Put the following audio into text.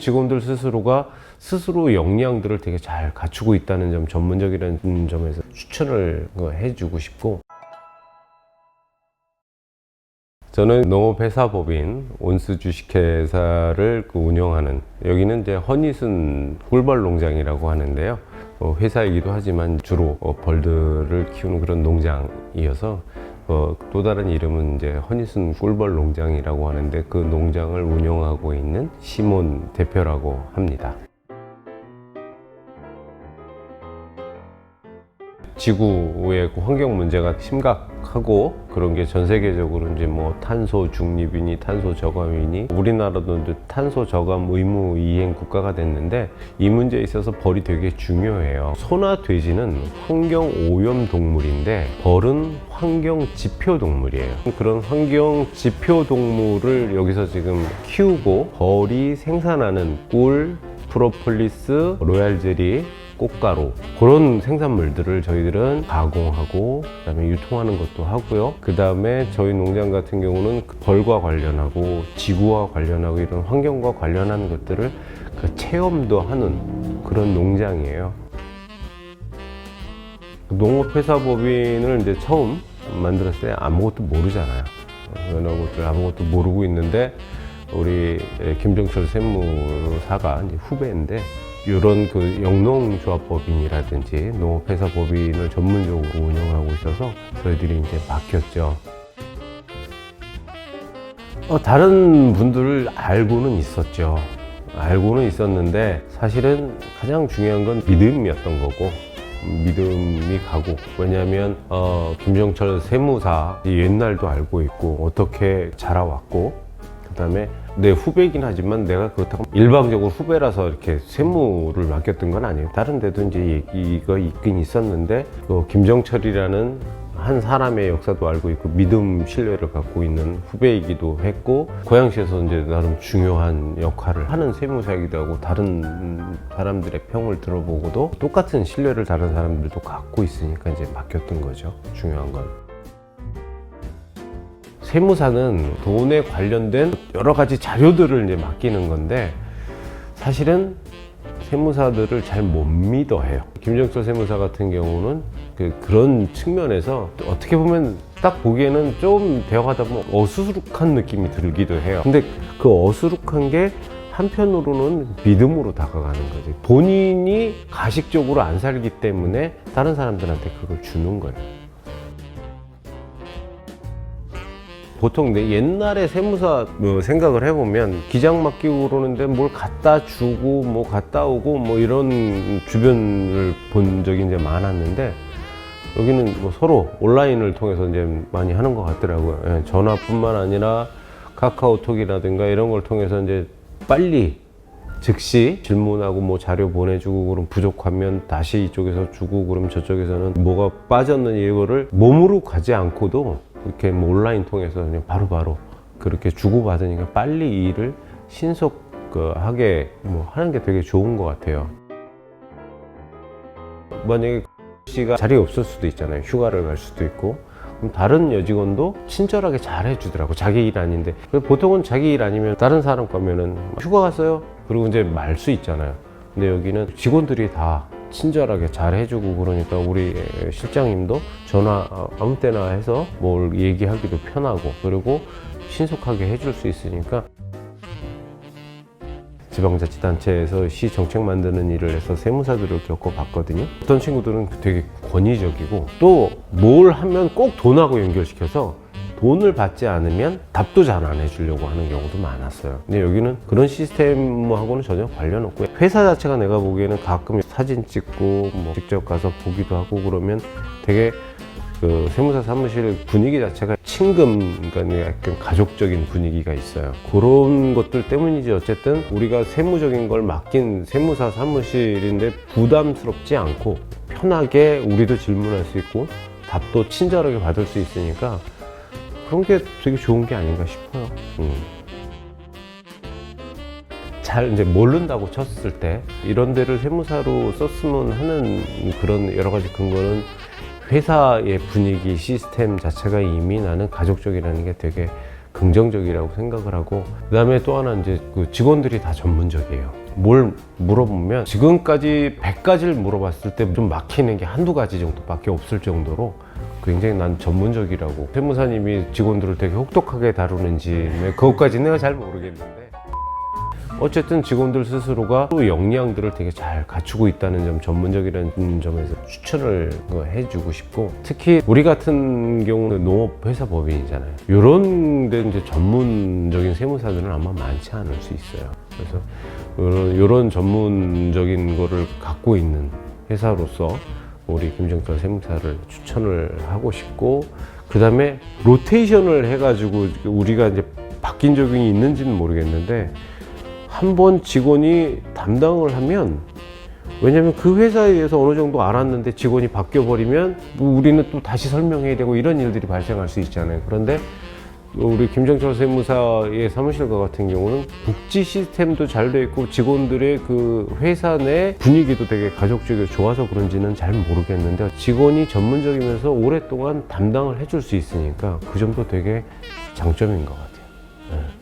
직원들 스스로가 스스로 역량들을 되게 잘 갖추고 있다는 점, 전문적이라는 점에서 추천을 그 해주고 싶고 저는 농업회사법인 온스 주식회사를 그 운영하는 여기는 이제 허니순 꿀벌 농장이라고 하는데요. 어, 회사이기도 하지만 주로 어, 벌들을 키우는 그런 농장이어서 어, 또 다른 이름은 이제 허니순 꿀벌 농장이라고 하는데 그 농장을 운영하고 있는 시몬 대표라고 합니다. 지구의 그 환경 문제가 심각하고 그런 게 전 세계적으로 이제 뭐 탄소 중립이니 탄소 저감이니 우리나라도 이제 탄소 저감 의무 이행 국가가 됐는데 이 문제에 있어서 벌이 되게 중요해요. 소나 돼지는 환경 오염 동물인데 벌은 환경 지표 동물이에요. 그런 환경 지표 동물을 여기서 지금 키우고 벌이 생산하는 꿀, 프로폴리스, 로얄 젤리, 꽃가루 그런 생산물들을 저희들은 가공하고 그다음에 유통하는 것도 하고요. 그다음에 저희 농장 같은 경우는 그 벌과 관련하고 지구와 관련하고 이런 환경과 관련한 것들을 그 체험도 하는 그런 농장이에요. 농업회사법인을 이제 처음 만들었을 때 아무것도 모르잖아요. 여러 것들 아무것도 모르고 있는데 우리 김정철専務사가 이제 후배인데 이런 그 영농조합법인이라든지 농업회사법인을 전문적으로 운영하고 있어서 저희들이 이제 맡겼죠. 어, 다른 분들을 알고는 있었죠. 알고는 있었는데 사실은 가장 중요한 건 믿음이었던 거고 믿음이 가고 왜냐하면 어, 김정철 세무사 옛날도 알고 있고 어떻게 자라왔고 그다음에 내 후배이긴 하지만 내가 그렇다고 일방적으로 후배라서 이렇게 세무를 맡겼던 건 아니에요. 다른 데도 이제 얘기가 있긴 있었는데 그 김정철이라는 한 사람의 역사도 알고 있고 믿음 신뢰를 갖고 있는 후배이기도 했고 고양시에서 이제 나름 중요한 역할을 하는 세무사이기도 하고 다른 사람들의 평을 들어보고도 똑같은 신뢰를 다른 사람들도 갖고 있으니까 이제 맡겼던 거죠. 중요한 건. 세무사는 돈에 관련된 여러 가지 자료들을 이제 맡기는 건데 사실은 세무사들을 잘 못 믿어 해요. 김정철 세무사 같은 경우는 그 그런 측면에서 어떻게 보면 딱 보기에는 좀 대화하다 보면 어수룩한 느낌이 들기도 해요. 근데 그 어수룩한 게 한편으로는 믿음으로 다가가는 거지. 본인이 가식적으로 안 살기 때문에 다른 사람들한테 그걸 주는 거예요. 보통 내 옛날에 세무사 뭐 생각을 해보면 기장 맡기고 그러는데 뭘 갖다 주고 뭐 갔다 오고 뭐 이런 주변을 본 적이 이제 많았는데 여기는 뭐 서로 온라인을 통해서 이제 많이 하는 것 같더라고요. 예, 전화뿐만 아니라 카카오톡이라든가 이런 걸 통해서 이제 빨리 즉시 질문하고 뭐 자료 보내주고 그럼 부족하면 다시 이쪽에서 주고 그럼 저쪽에서는 뭐가 빠졌는 이거를 몸으로 가지 않고도 이렇게 뭐 온라인 통해서 그냥 바로 바로 그렇게 주고받으니까 빨리 일을 신속하게 뭐 하는 게 되게 좋은 것 같아요. 만약에 씨가 자리에 없을 수도 있잖아요. 휴가를 갈 수도 있고. 다른 여직원도 친절하게 잘 해주더라고. 자기 일 아닌데. 보통은 자기 일 아니면 다른 사람 거면은 휴가 갔어요? 그리고 이제 말 수 있잖아요. 근데 여기는 직원들이 다 친절하게 잘 해주고 그러니까 우리 실장님도 전화 아무 때나 해서 뭘 얘기하기도 편하고 그리고 신속하게 해줄 수 있으니까 지방자치단체에서 시 정책 만드는 일을 해서 세무사들을 겪어봤거든요. 어떤 친구들은 되게 권위적이고 또 뭘 하면 꼭 돈하고 연결시켜서 돈을 받지 않으면 답도 잘 안 해주려고 하는 경우도 많았어요. 근데 여기는 그런 시스템하고는 전혀 관련 없고 회사 자체가 내가 보기에는 가끔 사진 찍고 뭐 직접 가서 보기도 하고 그러면 되게 그 세무사 사무실 분위기 자체가 친금, 그러니까 약간 가족적인 분위기가 있어요. 그런 것들 때문이지 어쨌든 우리가 세무적인 걸 맡긴 세무사 사무실인데 부담스럽지 않고 편하게 우리도 질문할 수 있고 답도 친절하게 받을 수 있으니까 그런 게 되게 좋은 게 아닌가 싶어요. 음. 잘 이제 모른다고 쳤을 때 이런 데를 세무사로 썼으면 하는 그런 여러 가지 근거는 회사의 분위기 시스템 자체가 이미 나는 가족적이라는 게 되게 긍정적이라고 생각을 하고 그다음에 또 하나 이제 그 직원들이 다 전문적이에요. 뭘 물어보면 지금까지 100가지를 물어봤을 때 좀 막히는 게 한두 가지 정도밖에 없을 정도로 굉장히 난 전문적이라고 세무사님이 직원들을 되게 혹독하게 다루는지 네, 그것까지는 내가 잘 모르겠는데 어쨌든 직원들 스스로가 또 역량들을 되게 잘 갖추고 있다는 점, 전문적이라는 점에서 추천을 그 해주고 싶고 특히 우리 같은 경우는 농업 회사 법인이잖아요. 이런 데 이제 전문적인 세무사들은 아마 많지 않을 수 있어요. 그래서 이런, 이런 전문적인 거를 갖고 있는 회사로서 우리 김정철 세무사를 추천을 하고 싶고 그 다음에 로테이션을 해가지고 우리가 이제 바뀐 적이 있는지는 모르겠는데 한 번 직원이 담당을 하면 왜냐면 그 회사에 대해서 어느 정도 알았는데 직원이 바뀌어 버리면 뭐 우리는 또 다시 설명해야 되고 이런 일들이 발생할 수 있잖아요. 그런데 우리 김정철 세무사의 사무실과 같은 경우는 복지 시스템도 잘 돼 있고 직원들의 그 회사 내 분위기도 되게 가족적이고 좋아서 그런지는 잘 모르겠는데 직원이 전문적이면서 오랫동안 담당을 해줄 수 있으니까 그 점도 되게 장점인 것 같아요. 네.